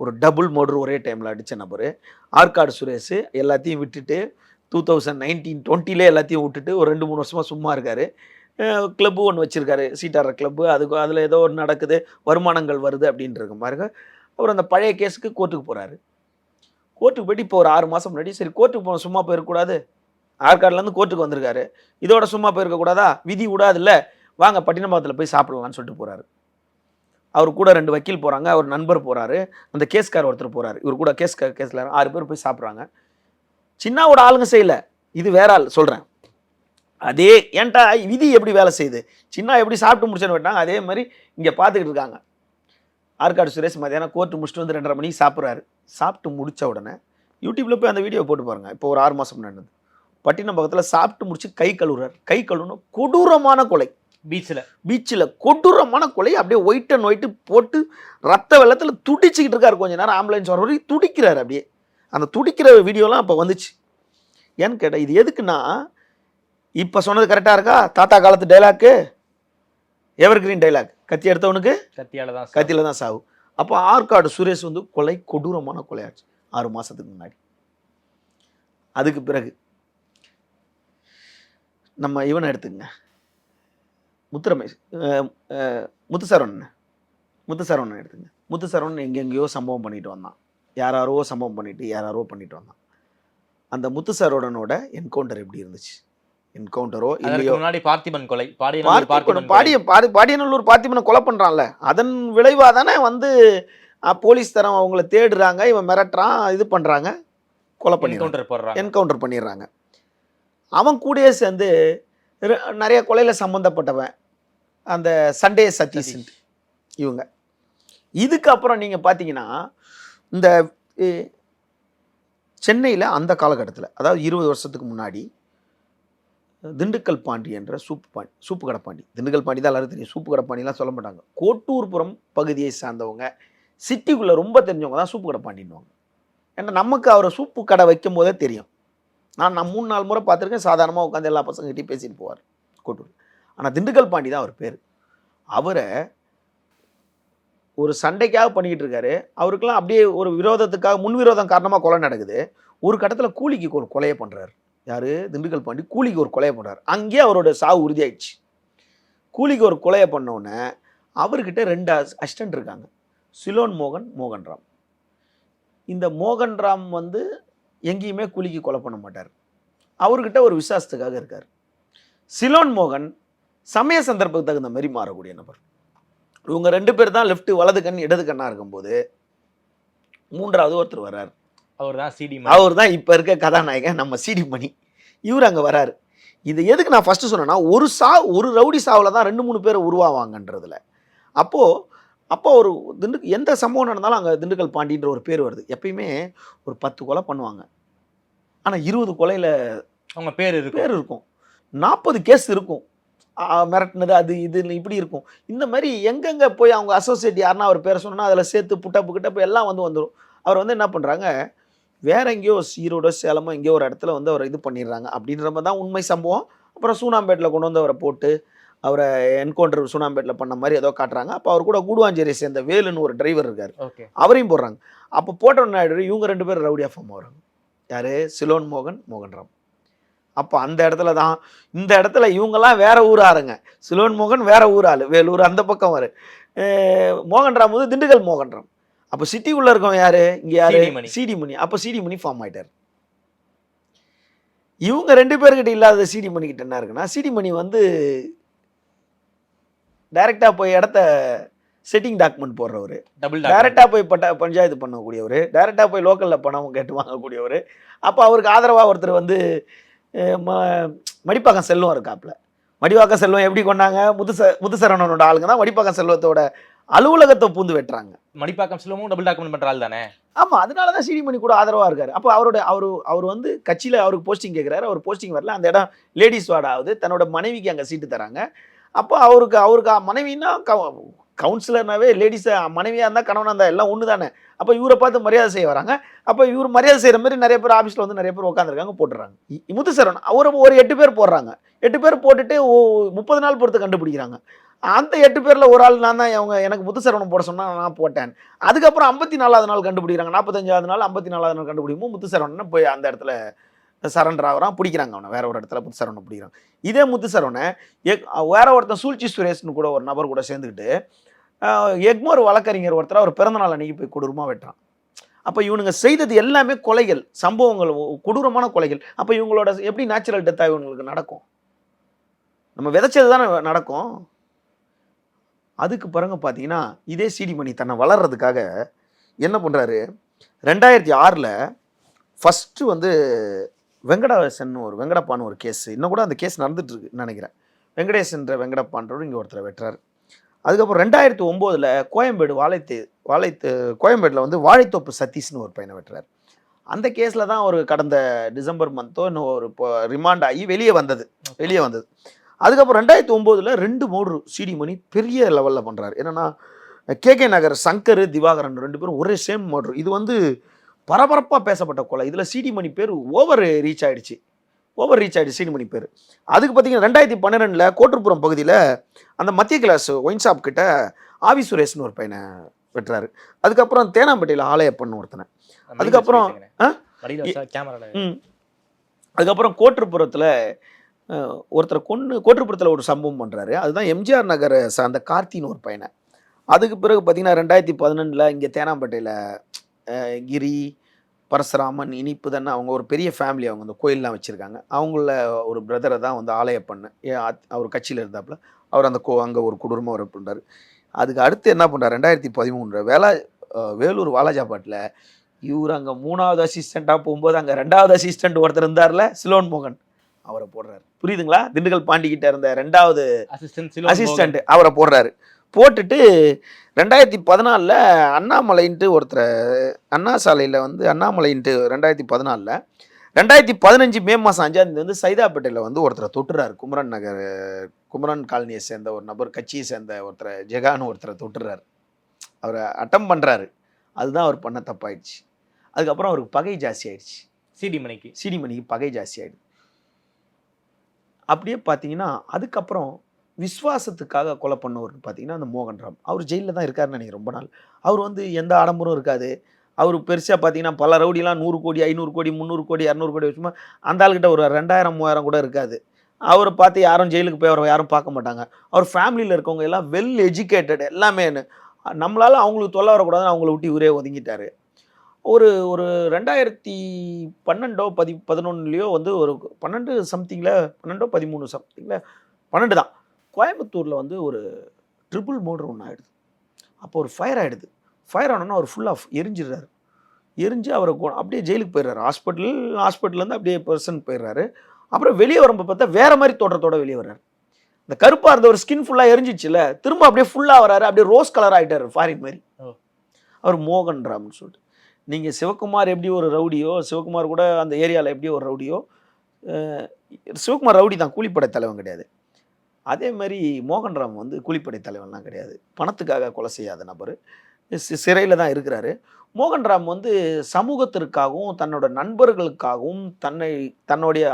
Speaker 5: ஒரு டபுள் மோட்ரு ஒரே டைமில் அடித்த நபர் ஆற்காடு சுரேஷ் எல்லாத்தையும் விட்டுட்டு டூ தௌசண்ட் நைன்டீன் டுவெண்ட்டிலே எல்லாத்தையும் விட்டுட்டு ஒரு ரெண்டு மூணு வருஷமாக சும்மா இருக்கார். கிளப்பு ஒன்று வச்சுருக்காரு சீட்டார கிளப்பு. அதுக்கு அதில் ஏதோ ஒரு நடக்குது வருமானங்கள் வருது அப்படின்ற பாருங்க. அவர் அந்த பழைய கேஸுக்கு கோர்ட்டுக்கு போகிறாரு கோர்ட்டுக்கு போயிட்டு இப்போ ஒரு ஆறு மாதம் முன்னாடி சரி கோர்ட்டுக்கு போன சும்மா போயிருக்கக்கூடாது ஆற்காடுலேருந்து கோர்ட்டுக்கு வந்திருக்காரு. இதோட சும்மா போயிருக்கக்கூடாதா? விதி விடாதுல்ல. வாங்க பட்டினபாத்தில் போய் சாப்பிடலான்னு சொல்லிட்டு போகிறாரு அவர் கூட ரெண்டு வக்கீல் போகிறாங்க அவர் நண்பர் போகிறாரு அந்த கேஸ்கார் ஒருத்தர் போகிறாரு இவர் கூட கேஸ் கேஸில் ஆறு பேர் போய் சாப்பிட்றாங்க. சின்னாவோட ஆளுங்க செய்யல. இது வேற ஆள் சொல்கிறேன் அதே ஏன்டா விதி எப்படி வேலை செய்யுது? சின்ன எப்படி சாப்பிட்டு முடிச்சேன்னு விட்டாங்க அதே மாதிரி இங்கே பார்த்துக்கிட்டு இருக்காங்க. ஆற்காடு சுரேஷ் மதியானம் கோர்ட்டு முடிச்சுட்டு வந்து ரெண்டரை மணிக்கு சாப்பிட்றாரு. சாப்பிட்டு முடிச்ச உடனே யூடியூப்ல போய் அந்த வீடியோ போட்டு பாருங்க. இப்போ ஒரு ஆறு மாதம் நடந்தது. பட்டினம் பக்கத்தில் சாப்பிட்டு முடிச்சு கை கழுவுறாரு. கை கழுவுன கொடூரமான கொலை.
Speaker 4: பீச்ல
Speaker 5: பீச்சில் கொடூரமான கொலை. அப்படியே ஒயிட் அண்ட் ஒயிட்டு போட்டு ரத்த வெள்ளத்தில் துடிச்சிக்கிட்டு இருக்காரு கொஞ்ச நேரம். ஆம்புலன்ஸ் வர வரைக்கும் துடிக்கிறாரு அப்படியே. அந்த துடிக்கிற வீடியோலாம் இப்போ வந்துச்சு. ஏன்னு கேட்டால் இது எதுக்குன்னா இப்போ சொன்னது கரெக்டாக இருக்கா? தாத்தா காலத்து டைலாக்கு எவர் கிரீன் டைலாக் கத்தி எடுத்தவனுக்கு
Speaker 4: கத்தியால தான்.
Speaker 5: கத்தியில் தான் சாவு. அப்போ ஆற்காடு சுரேஷ் வந்து கொலை கொடூரமான கொலையாச்சு. ஆறு மாதத்துக்கு முன்னாடி. அதுக்கு பிறகு நம்ம இவனை எடுத்துங்க முத்துரமேஷ் முத்துசரவணன். முத்துசரவணன் எடுத்துங்க முத்துசரவணன் எங்கெங்கேயோ சம்பவம் பண்ணிட்டு வந்தான். யாராரோ சம்பவம் பண்ணிட்டு யாராரோ பண்ணிட்டு வந்தான். அந்த முத்துசரவணனோட என்கவுண்டர் எப்படி இருந்துச்சு? என்கவுண்டரோ இல்லையோ
Speaker 4: முன்னாடி பார்த்திபன் கொலை
Speaker 5: பார்த்திபன். பாடிய பாடி பாடியநல்லூர் பார்த்திபனை கொலை பண்ணுறான்ல அதன் விளைவாக தானே வந்து போலீஸ் தரம் அவங்கள தேடுறாங்க இவன் மிரட்டுறான் இது பண்ணுறாங்க கொலை பண்ணி
Speaker 4: என்கவுண்டர் போடுறாங்க.
Speaker 5: என்கவுண்டர் பண்ணிடுறாங்க. அவன் கூடயே சேர்ந்து நிறைய கொலையில் சம்மந்தப்பட்டவன் அந்த சண்டே சதீஷ் இவங்க. இதுக்கு அப்புறம் நீங்கள் பார்த்தீங்கன்னா இந்த சென்னையில் அந்த காலகட்டத்தில் அதாவது இருபது வருஷத்துக்கு முன்னாடி திண்டுக்கல் பாண்டி என்ற சூப்பு பாண்டி சூப்பு கடப்பாண்டி திண்டுக்கல் பாண்டி தான் எல்லாரும் தெரியும். சூப்பு கடப்பாண்டிலாம் சொல்ல மாட்டாங்க. கோட்டூர்புரம் பகுதியை சார்ந்தவங்க சிட்டிக்குள்ளே ரொம்ப தெரிஞ்சவங்க தான் சூப்பு கடப்பாண்டின்வாங்க ஏன்னா நமக்கு அவரை சூப்பு கடை வைக்கும் போதே தெரியும். நான் நான் மூணு நாலு முறை பார்த்துருக்கேன். சாதாரணமாக உட்காந்து எல்லா பசங்ககிட்டையும் பேசிட்டு போவார் கோட்டூர் ஆனால் திண்டுக்கல் பாண்டி தான் அவர் பேர். அவரை ஒரு சண்டைக்காக பண்ணிக்கிட்டு இருக்காரு. அவருக்கெல்லாம் அப்படியே ஒரு விரோதத்துக்காக முன் விரோதம் காரணமாக கொலை நடக்குது. ஒரு கட்டத்தில் கூலிக்கு கொலையை பண்ணுறாரு யார்? திண்டுக்கல் பாண்டி கூலிக்கு ஒரு கொலையை பண்ணுறாரு அங்கேயே அவரோட சாவு உறுதியாயிடுச்சு. கூலிக்கு ஒரு கொலையை பண்ணோன்னே அவர்கிட்ட ரெண்டு அசிஸ்டன்ட் இருக்காங்க. சிலோன் மோகன் மோகன்ராம் இந்த மோகன்ராம் வந்து எங்கேயுமே கூலிக்கு கொலை பண்ண மாட்டார். அவர்கிட்ட ஒரு விசுவாசத்துக்காக இருக்கார். சிலோன் மோகன் சமய சந்தர்ப்பத்துக்கு தகுந்த மாதிரி மாறக்கூடிய நபர். இவங்க ரெண்டு பேர் தான் லெஃப்ட் வலது கண் இடது கண்ணாக இருக்கும்போது மூன்றாவது ஒருத்தர் வர்றார்.
Speaker 4: அவர் தான் சிடி
Speaker 5: அவர் தான் இப்போ இருக்க கதாநாயகன் நம்ம சிடி மணி. இவர் அங்கே வராரு. இது எதுக்கு நான் ஃபஸ்ட்டு சொன்னேன்னா ஒரு சா ஒரு ரவுடி சாவில் தான் ரெண்டு மூணு பேர் உருவாவாங்கன்றதுல. அப்போது அப்போ ஒரு திண்டு எந்த சம்பவம் நடந்தாலும் அங்கே திண்டுக்கல் பாண்டின்ற ஒரு பேர் வருது. எப்பயுமே ஒரு பத்து கொலை பண்ணுவாங்க. ஆனால் இருபது கொலையில்
Speaker 4: அவங்க பேர் இருக்கு
Speaker 5: பேர் இருக்கும். நாற்பது கேஸ் இருக்கும். மிரட்டுனது அது இது இப்படி இருக்கும். இந்த மாதிரி எங்கெங்கே போய் அவங்க அசோசியேட் யாருன்னா அவர் பேரை சொன்னா அதில் சேர்த்து புட்டப்பு கிட்டப்பு எல்லாம் வந்து வந்துடும் அவர் வந்து என்ன பண்ணுறாங்க வேற எங்கேயோ ஈரோடோ சேலமோ எங்கேயோ ஒரு இடத்துல வந்து அவரை இது பண்ணிடுறாங்க. அப்படின்ற மாதிரி தான் உண்மை சம்பவம். அப்புறம் சூனாம்பேட்டில் கொண்டு வந்து அவரை போட்டு அவரை என்கவுண்டர் சூனாம்பேட்டில் பண்ண மாதிரி ஏதோ காட்டுறாங்க. அப்போ அவர் கூட கூடுவாஞ்சேரியை சேர்ந்த வேலுன்னு ஒரு டிரைவர் இருக்கார். அவரையும் போடுறாங்க. அப்போ போட்டோன்னு ஆயிடுது இவங்க ரெண்டு பேரும் ரவுடியா ஃபார்ம் ஆகுறாங்க யாரு? சிலோன் மோகன் மோகன்ராம். அப்போ அந்த இடத்துல தான் இந்த இடத்துல இவங்கெல்லாம் வேற ஊர் ஆளுங்க சிலோன் மோகன் வேற ஊர் ஆளு வேலூர் அந்த பக்கம் வரு. மோகன்ராம் வந்து திண்டுக்கல் மோகன்ராம். அப்போ சிட்டிக்குள்ள இருக்கவன் யாரு? இங்க யாரு. சிடி மணி அப்போ சிடி மணி ஃபார்ம் ஆயிட்டார். இவங்க ரெண்டு பேர்கிட்ட இல்லாத சிடி மணி கிட்ட என்ன இருக்குன்னா சிடி மணி வந்து டைரக்டா போய் இடத்த செட்டிங் டாக்குமெண்ட் போடுறவர்.
Speaker 4: டபுள்
Speaker 5: டைரெக்டாக போய் பட்ட பஞ்சாயத்து பண்ணக்கூடியவர். டைரெக்டாக போய் லோக்கலில் பணம் கேட்டு வாங்கக்கூடியவர். அப்போ அவருக்கு ஆதரவாக ஒருத்தர் வந்து ம மடிப்பாக்கம் செல்வம் இருக்காப்புல மடிப்பாக்கம் செல்வம் எப்படி கொண்டாங்க? முத்துச முத்துசரவணனோட ஆளுங்க தான் மடிப்பாக்கம் செல்வத்தோட அலுவலகத்தை பூந்து வெட்டுறாங்க.
Speaker 4: மடிப்பாக்கம் செல்வமும் டபுள் டாக்குமெண்ட் பண்ற ஆள் தானே?
Speaker 5: ஆமாம் அதனால தான் சிடிமணி கூட ஆதரவாக இருக்காரு. அப்போ அவரோட அவர் அவர் வந்து கட்சியில் அவருக்கு போஸ்டிங் கேட்குறாரு அவர் போஸ்டிங் வரல. அந்த இடம் லேடிஸ் வார்டு ஆகுது. தன்னோட மனைவிக்கு அங்கே சீட்டு தராங்க. அப்போ அவருக்கு அவருக்கு மனைவின்னா கவுன்சிலர்னாவே லேடிஸை மனைவியாக இருந்தால் கணவனாக இருந்தால் எல்லாம் ஒன்று தானே. அப்போ இவரை பார்த்து மரியாதை செய்ய வராங்க. அப்போ இவர் மரியாதை செய்கிற மாதிரி நிறைய பேர் ஆஃபீஸில் வந்து நிறைய பேர் உட்காந்துருக்காங்க போட்டுறாங்க. முத்துசரவணன் அவர் ஒரு எட்டு பேர் போடுறாங்க. எட்டு பேர் போட்டுட்டு முப்பது நாள் பொறுத்து கண்டுபிடிக்கிறாங்க. அந்த எட்டு பேரில் ஒரு ஆள் நான் தான் அவங்க எனக்கு முத்துசரவணன் போட சொன்னால் நான் போட்டேன். அதுக்கப்புறம் ஐம்பத்தி நாலாவது நாள் கண்டுபிடிக்கிறாங்க. நாற்பத்தஞ்சாவது நாள் ஐம்பத்தி நாலாவது நாள் கண்டுபிடிக்கும் முத்துசரவணன் போய் அந்த இடத்துல சரண்டர் ஆகிறான் பிடிக்கிறாங்க அவனை. வேற ஒரு இடத்துல முத்துசரவணனை பிடிக்கிறான். இதே முத்துசரவனை எக் வேற ஒருத்தன் சூழ்ச்சி சுரேஷ்னு கூட ஒரு நபர் கூட சேர்ந்துக்கிட்டு எக்மோர் வழக்கறிஞர் ஒருத்தர் அவர் பிறந்தநாள் அன்னைக்கு போய் கொடூரமாக வெட்டுறான். அப்போ இவனுங்க செய்தது எல்லாமே கொலைகள் சம்பவங்கள் கொடூரமான கொலைகள். அப்போ இவங்களோட எப்படி நேச்சுரல் டெத்தாக இவங்களுக்கு நடக்கும்? நம்ம விதைச்சது தானே நடக்கும்? அதுக்கு பிறகு பார்த்தீங்கன்னா இதே சிடி மணி தன்னை வளர்றதுக்காக என்ன பண்ணுறாரு ரெண்டாயிரத்தி ஆறில் ஃபஸ்ட்டு வந்து வெங்கடேசன் ஒரு வெங்கடப்பான் ஒரு கேஸ் இன்னும் கூட அந்த கேஸ் நடந்துட்டுருக்கு நினைக்கிறேன். வெங்கடேசன்ற வெங்கடப்பான்றவர் இங்கே ஒருத்தரை வெட்டுறாரு. அதுக்கப்புறம் ரெண்டாயிரத்தி ஒம்போதில் கோயம்பேடு வாழைத்து வாழைத்து கோயம்பேட்டில் வந்து வாழைத்தோப்பு சதீஷ்னு ஒரு பையனை வெட்டுறாரு. அந்த கேஸில் தான் ஒரு கடந்த டிசம்பர் மந்த்தோ இன்னும் ஒரு இப்போ ரிமாண்ட் ஆகி வெளியே வந்தது. வெளியே வந்தது. அதுக்கப்புறம் ரெண்டாயிரத்தி ஒம்போதில் ரெண்டு மோட்ரு சிடி மணி பெரிய லெவலில் பண்ணுறாரு என்னென்னா கேகே நகர் சங்கர் திவாகரன் ரெண்டு பேரும் ஒரே சேம் மோட்ரு இது வந்து பரபரப்பாக பேசப்பட்ட கொலை. இதில் சிடி மணி பேர் ஓவர் ரீச் ஆயிடுச்சு. ஓவர் ரீச் ஆயிடுச்சு சிடி மணி பேர். அதுக்கு பார்த்தீங்கன்னா ரெண்டாயிரத்தி பன்னிரெண்டில் கோட்டூர்புரம் பகுதியில் அந்த மத்திய கிளாஸ் ஒயின் ஷாப் கிட்ட ஆவி சுரேஷ்னு ஒரு பையனை வெட்டுறாரு. அதுக்கப்புறம் தேனாம்பேட்டையில் ஆலயப்பன் ஒருத்தனை. அதுக்கப்புறம், அதுக்கப்புறம் கோட்டுப்புறத்தில் ஒருத்தரை கொன்று கோட்டுப்புறத்தில் ஒரு சம்பவம் பண்ணுறாரு அதுதான் எம்ஜிஆர் நகரை சார்ந்த கார்த்தின்னு ஒரு பையனை. அதுக்கு பிறகு பார்த்திங்கன்னா ரெண்டாயிரத்தி பதினெண்டில் இங்கே தேனாம்பேட்டையில் கிரி பரசுராமன் இனிப்பு தானே அவங்க ஒரு பெரிய ஃபேமிலி அவங்க. அந்த கோயிலெலாம் வச்சுருக்காங்க. அவங்கள ஒரு பிரதரை தான் வந்து ஆலயப்பண்ணு அவர் கட்சியில் இருந்தாப்புல அவர் அந்த கோ அங்கே ஒரு குடும்பம் அவர் பண்ணுறாரு அதுக்கு அடுத்து என்ன பண்ணுறாரு ரெண்டாயிரத்தி பதிமூணு வேலா வேலூர் வேலூர் வாலாஜாபாட்டில் இவர் அங்கே மூணாவது அசிஸ்டண்ட்டாக போகும்போது அங்கே ரெண்டாவது அசிஸ்டண்ட் ஒருத்தர் இருந்தார்ல சிலோன் மோகன். அவரை போடுறாரு. புரியுதுங்களா? திண்டுக்கல் பாண்டி கிட்ட இருந்த ரெண்டாவது
Speaker 4: அசிஸ்டன்ட்
Speaker 5: அவரை போடுறாரு. போட்டுட்டு ரெண்டாயிரத்தி பதினாலில் அண்ணாமலைன்ட்டு ஒருத்தரை அண்ணா சாலையில் வந்து அண்ணாமலைன்ட்டு ரெண்டாயிரத்தி பதினாலில். ரெண்டாயிரத்தி பதினஞ்சு மே மாதம் அஞ்சாம் தேதி வந்து சைதாப்பேட்டையில் வந்து ஒருத்தரை தொட்டுறாரு. குமரன் நகர் குமரன் காலனியை சேர்ந்த ஒரு நபர் கட்சியை சேர்ந்த ஒருத்தரை ஜெகான்னு ஒருத்தரை தொட்டுறாரு. அவரை அட்டம் பண்ணுறாரு அதுதான் அவர் பண்ண தப்பாயிடுச்சு. அதுக்கப்புறம் அவருக்கு பகை ஜாஸ்தி ஆயிடுச்சு.
Speaker 4: சிடி மணிக்கு
Speaker 5: சிடி மணிக்கு பகை ஜாஸ்தி ஆயிடுது. அப்படியே பார்த்தீங்கன்னா அதுக்கப்புறம் விஸ்வாசத்துக்காக கொலை பண்ணவர்னு பார்த்தீங்கன்னா அந்த மோகன்ராம் அவர் ஜெயிலில் தான் இருக்காருன்னு நினைக்கிறேன் ரொம்ப நாள். அவர் வந்து எந்த ஆடம்பரம் இருக்காது. அவர் பெருசாக பார்த்தீங்கன்னா பல ரவுடிலாம் நூறு கோடி ஐநூறு கோடி முந்நூறு கோடி இரநூறு கோடி வச்சுமா அந்த ஆள்கிட்ட ஒரு ரெண்டாயிரம் மூவாயிரம் கூட இருக்காது. அவரை பார்த்து யாரும் ஜெயிலுக்கு போய் அவரை யாரும் பார்க்க மாட்டாங்க. அவர் ஃபேமிலியில் இருக்கவங்க எல்லாம் வெல் எஜுகேட்டட் எல்லாமே நம்மளால் அவங்களுக்கு தொல்லை வரக்கூடாதுன்னு அவங்கள விட்டு இவரே ஒதுங்கிட்டார். ஒரு ஒரு ரெண்டாயிரத்தி பன்னெண்டோ பதி பதினொன்றுலையோ வந்து ஒரு பன்னெண்டு சம்திங்கில் பன்னெண்டோ பதிமூணு சம்திங்கில் பன்னெண்டு தான். கோயம்புத்தூரில் வந்து ஒரு ட்ரிபிள் மோட்ரு ஒன்று ஆகிடுது அப்போ ஒரு ஃபயர் ஆகிடுது ஃபயர் ஆனோன்னா அவர் ஃபுல்லாக எரிஞ்சிடுறாரு. எரிஞ்சு அவரை அப்படியே ஜெயிலுக்கு போயிடுறாரு. ஹாஸ்பிட்டல் ஹாஸ்பிட்டல்லேருந்து அப்படியே பர்சன் போயிடுறாரு. அப்புறம் வெளியே வரும்போது பார்த்தா வேற மாதிரி தோற்றத்தோட வெளியே வர்றாரு. இந்த கருப்பாக இருந்த ஒரு ஸ்கின் ஃபுல்லாக எரிஞ்சிச்சுல திரும்ப அப்படியே ஃபுல்லாக வராரு அப்படியே ரோஸ் கலர் ஆகிட்டாரு ஃபாரின் மாதிரி. அவர் மோகன் ராம்னு சொல்லிட்டு. நீங்கள் சிவகுமார் எப்படி ஒரு ரவுடியோ சிவகுமார் கூட அந்த ஏரியாவில் எப்படி ஒரு ரவுடியோ சிவகுமார் ரவுடி தான் கூலிப்படை தலைவன் கிடையாது. அதே மாதிரி மோகன்ராம் வந்து கூலிப்படை தலைவன்லாம் கிடையாது. பணத்துக்காக கொலை செய்யாத நபர். சிறையில் தான் இருக்கிறாரு. மோகன்ராம் வந்து சமூகத்திற்காகவும் தன்னோட நண்பர்களுக்காகவும் தன்னை தன்னுடைய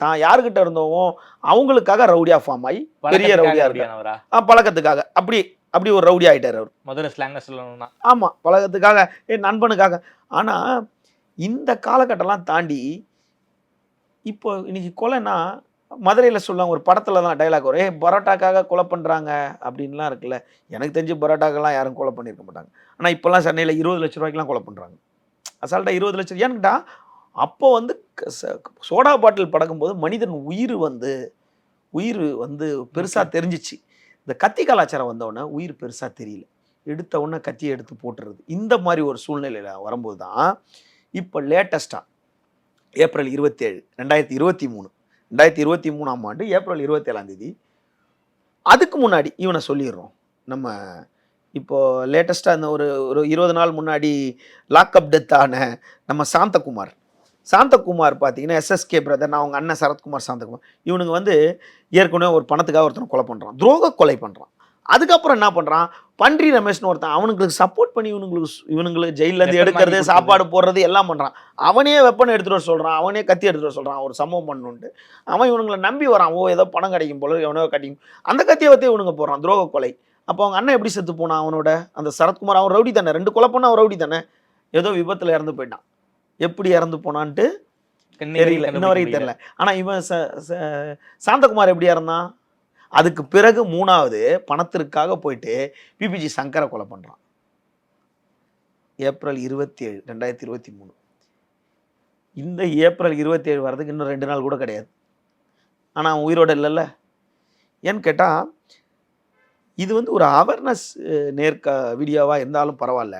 Speaker 5: தான் யாருக்கிட்ட இருந்தோமோ அவங்களுக்காக ரவுடியா ஃபார்ம் ஆகி பெரிய ரவுடியா இருக்காரு
Speaker 4: ரவுடியானவரா
Speaker 5: ஆ, பழக்கத்துக்காக. அப்படி அப்படி ஒரு ரவுடி ஆயிட்டார் அவர்.
Speaker 4: மதுரை ஸ்லாங்க சொல்லணும்னா
Speaker 5: ஆமாம் பழக்கத்துக்காக என் நண்பனுக்காக. ஆனால் இந்த காலகட்டம்லாம் தாண்டி இப்போ இன்னைக்கு கொலைன்னா மதுரையில் சொல்லுவாங்க ஒரு படத்தில் தான் டைலாக் வரும். ஏ பரோட்டாக்காக கொலை பண்ணுறாங்க அப்படின்லாம் இருக்குல்ல. எனக்கு தெரிஞ்சு பரோட்டாக்கெல்லாம் யாரும் கொலை பண்ணியிருக்க மாட்டாங்க. ஆனால் இப்போல்லாம் சென்னையில் இருபது லட்ச ரூபாய்க்குலாம் கொலை பண்ணுறாங்க அசால்ட்டாக இருபது லட்சம் ஏன்னுட்டா அப்போ வந்து சோடா பாட்டில் படக்கும்போது மனிதன் உயிர் வந்து உயிர் வந்து பெருசாக தெரிஞ்சிச்சு. இந்த கத்தி கலாச்சாரம் வந்தவுடனே உயிர் பெருசாக தெரியல. எடுத்த உடனே கத்தியை எடுத்து போட்டுறது. இந்த மாதிரி ஒரு சூழ்நிலையில் வரும்போது தான் இப்போ லேட்டஸ்ட்டாக ஏப்ரல் இருபத்தேழு ரெண்டாயிரத்தி இருபத்தி மூணு ரெண்டாயிரத்தி இருபத்தி மூணாம் ஆண்டு ஏப்ரல் இருபத்தேழாம் தேதி அதுக்கு முன்னாடி இவனை சொல்லிடுறோம். நம்ம இப்போ லேட்டஸ்ட்டாக இந்த ஒரு ஒரு இருபது நாள் முன்னாடி லாக்அப் டெத்தான நம்ம சாந்தகுமார். சாந்தகுமார் பார்த்தீங்கன்னா எஸ்எஸ்கே பிரதர் நான் அவங்க அண்ணன் சரத்குமார் சாந்தகுமார். இவனுங்க வந்து ஏற்கனவே ஒரு பணத்துக்காக ஒருத்தனை கொலை பண்ணுறான் துரோக கொலை பண்ணுறான் அதுக்கப்புறம் என்ன பண்ணுறான் பன்றி ரமேஷ்னு ஒருத்தன் அவனுங்களுக்கு சப்போர்ட் பண்ணி இவனுங்களுக்கு இவனுங்களுக்கு ஜெயிலேருந்து எடுக்கிறது சாப்பாடு போடுறது எல்லாம் பண்ணுறான் அவனே வெப்பன் எடுத்துகிட்டு வர சொல்கிறான் அவனே கத்தி எடுத்துகிட்டு வர சொல்கிறான் ஒரு சம்பவம் பண்ணுன்ட்டு அவன் இவனுங்களை நம்பி வரான். ஓ ஏதோ பணம் கிடைக்கும் போல எவனோ கட்டிங் அந்த கத்தியை வச்சு இவனுங்க போடுறான். துரோக கொலை. அப்போ அவங்க அண்ணன் எப்படி செத்து போனான் அவனோட? அந்த சரத்குமார் அவன் ரவுடி தானே. ரெண்டு கொலை பண்ண அவன் ரவுடி தானே? ஏதோ விபத்தில் இறந்து போயிட்டான். எப்படி இறந்து போனான்ட்டு தெரியல இன்ன வரைக்கும் தெரியல. ஆனா இவன் சாந்தகுமார் எப்படி இருந்தான் அதுக்கு பிறகு மூணாவது பணத்திற்காக போயிட்டு பிபிஜி சங்கரை கொலை பண்றான். ஏப்ரல் இருபத்தி ஏழு ரெண்டாயிரத்தி இருபத்தி மூணு. இந்த ஏப்ரல் இருபத்தி ஏழு வர்றதுக்கு இன்னும் ரெண்டு நாள் கூட கிடையாது. ஆனா அவன் உயிரோட இல்லைல்ல. ஏன்னு கேட்டா இது வந்து ஒரு அவேர்னஸ் நேர்க்க வீடியோவா இருந்தாலும் பரவாயில்ல.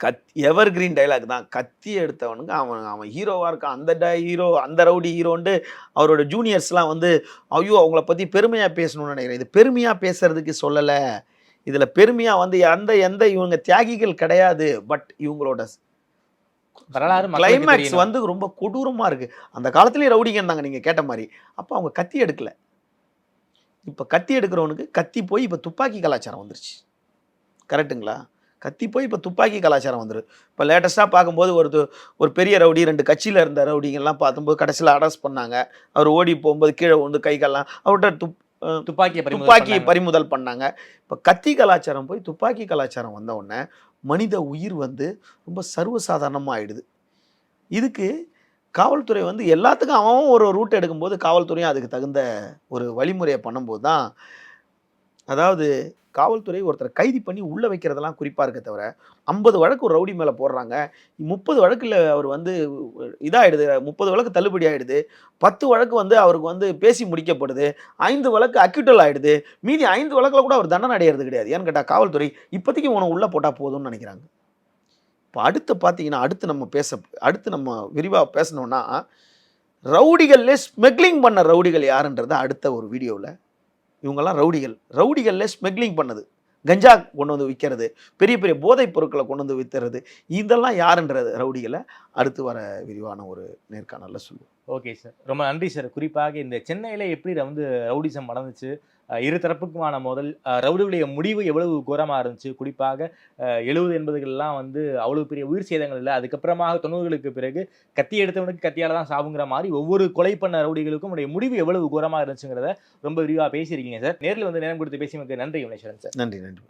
Speaker 5: கத் எவர் கிரீன் டைலாக் தான். கத்தி எடுத்தவனுங்க அவன் அவன் ஹீரோவாக இருக்கான். அந்த ட ஹீரோ அந்த ரவுடி ஹீரோன்ட்டு அவரோட ஜூனியர்ஸ்லாம் வந்து ஐயோ அவங்கள பற்றி பெருமையாக பேசணும்னு நினைக்கிறேன். இது பெருமையாக பேசுறதுக்கு சொல்லலை. இதில் பெருமையாக வந்து எந்த எந்த இவங்க தியாகிகள் கிடையாது. பட் இவங்களோட
Speaker 4: வரலாறு
Speaker 5: கிளைமேக்ஸ். வந்து ரொம்ப கொடூரமாக இருக்குது அந்த காலத்துலேயும் ரவுடிங்க இருந்தாங்க நீங்கள் கேட்ட மாதிரி. அப்போ அவங்க கத்தி எடுக்கல. இப்போ கத்தி எடுக்கிறவனுக்கு கத்தி போய் இப்போ துப்பாக்கி கலாச்சாரம் வந்துருச்சு. கரெக்ட்டுங்களா கத்தி போய் இப்போ துப்பாக்கி கலாச்சாரம் வந்துரு. இப்போ லேட்டஸ்ட்டாக பார்க்கும்போது ஒரு ஒரு பெரிய ரவுடி ரெண்டு கட்சியில் இருந்த ரவுடிங்கெல்லாம் பார்க்கும்போது கடைசியில் அரெஸ்ட் பண்ணாங்க. அவர் ஓடி போகும்போது கீழே வந்து கைகள்லாம் அவர்கிட்ட துப்
Speaker 4: துப்பாக்கியை பறிமுதல்
Speaker 5: துப்பாக்கி
Speaker 4: பண்ணாங்க.
Speaker 5: பறிமுதல் பண்ணாங்க. இப்போ கத்தி கலாச்சாரம் போய் துப்பாக்கி கலாச்சாரம் வந்த உடனே மனித உயிர் வந்து ரொம்ப சர்வசாதாரணமாக ஆயிடுது. இதுக்கு காவல்துறை வந்து எல்லாத்துக்கும் அவன் ஒரு ரூட் எடுக்கும்போது காவல்துறையும் அதுக்கு தகுந்த ஒரு வழிமுறையை பண்ணும்போது தான் அதாவது காவல்துறை ஒருத்தரை கைது பண்ணி உள்ளே வைக்கிறதெல்லாம் குறிப்பாக இருக்க தவிர ஐம்பது வழக்கு ஒரு ரவுடி மேலே போடுறாங்க. முப்பது வழக்கில் அவர் வந்து இதாகிடுது முப்பது வழக்கு தள்ளுபடி ஆகிடுது பத்து வழக்கு வந்து அவருக்கு வந்து பேசி முடிக்கப்படுது. ஐந்து வழக்கு அக்யூட்டல் ஆயிடுது. மீதி ஐந்து வழக்கில் கூட அவர் தண்டனை அடையிறது கிடையாது. ஏன்னு கேட்டால் காவல்துறை இப்போதைக்கு உன உள்ளே போட்டால் போதும்னு நினைக்கிறாங்க. இப்போ அடுத்து பார்த்தீங்கன்னா அடுத்து நம்ம பேச அடுத்து நம்ம விரிவாக பேசணுன்னா ரவுடிகள்லே ஸ்மெக்லிங் பண்ண ரவுடிகள் யாருன்றதை அடுத்த ஒரு வீடியோவில் இவங்கெல்லாம் ரவுடிகள். ரவுடிகளில் ஸ்மெக்லிங் பண்ணது. கஞ்சா கொண்டு வந்து விற்கிறது பெரிய பெரிய போதைப் பொருட்களை கொண்டு வந்து விற்கிறது இதெல்லாம் யாருன்றது ரவுடிகளை? அடுத்து வர விரிவான ஒரு நேர்காணலில் சொல்லுவோம்.
Speaker 4: Okay sir. ரொம்ப நன்றி சார். குறிப்பாக இந்த சென்னையில் எப்படி வந்து ரவுடிசம் நடந்துச்சு இரு தரப்புக்குமான முதல் அஹ் ரவுடிகளுடைய முடிவு எவ்வளவு கோரமாக இருந்துச்சு? குறிப்பாக எழுபது எண்பதுகள்லாம் வந்து அவ்வளோ பெரிய உயிர் சேதங்கள் இல்லை. அதுக்கப்புறமாக தொண்ணூறுகளுக்கு பிறகு கத்தி எடுத்தவனுக்கு கத்தியால் தான் சாவுங்கிற மாதிரி ஒவ்வொரு கொலை பண்ண ரவுடிகளுக்கும் உடைய முடிவு எவ்வளவு கோரமாக இருந்துச்சுங்கிறத ரொம்ப விரிவாக பேசியிருக்கீங்க சார். நேரில் வந்து நேரம் கொடுத்து பேசியமைக்கு நன்றி வினேஸ்வரன் சார்.
Speaker 5: நன்றி நன்றி.